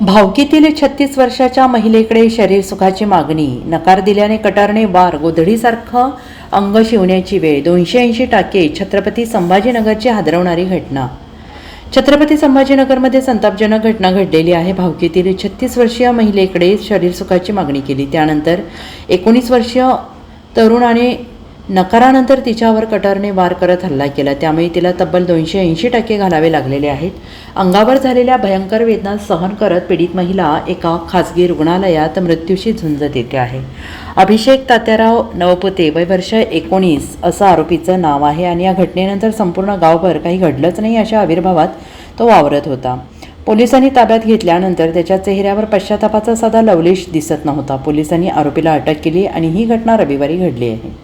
भावकीतील छत्तीस वर्षाच्या महिलेकडे शरीर सुखाची मागणी. नकार दिल्याने कटारने वार गोधडीसारखं अंग शिवण्याची वेळ. दोनशे ऐंशी टाके छत्रपती संभाजीनगरची हादरवणारी घटना. छत्रपती संभाजीनगरमध्ये संतापजनक घटना घडलेली आहे. भावकीतील छत्तीस वर्षीय महिलेकडे शरीर सुखाची मागणी केली. त्यानंतर एकोणीस वर्षीय तरुणाने नकारानंतर तिच्यावर कटरने वार करत हल्ला केला. त्यामुळे तिला तब्बल दोनशे ऐंशी टक्के घालावे लागलेले आहेत. अंगावर झालेल्या भयंकर वेदना सहन करत पीडित महिला एका खासगी रुग्णालयात मृत्यूशी झुंज देते आहे. अभिषेक तात्याराव नवपुते वय वर्ष एकोणीस असं आरोपीचं नाव आहे आणि या घटनेनंतर संपूर्ण गावभर काही घडलंच नाही अशा आविर्भावात तो वावरत होता. पोलिसांनी ताब्यात घेतल्यानंतर त्याच्या चेहऱ्यावर पश्चातापाचा साधा लवलेश दिसत नव्हता. पोलिसांनी आरोपीला अटक केली आणि ही घटना रविवारी घडली आहे.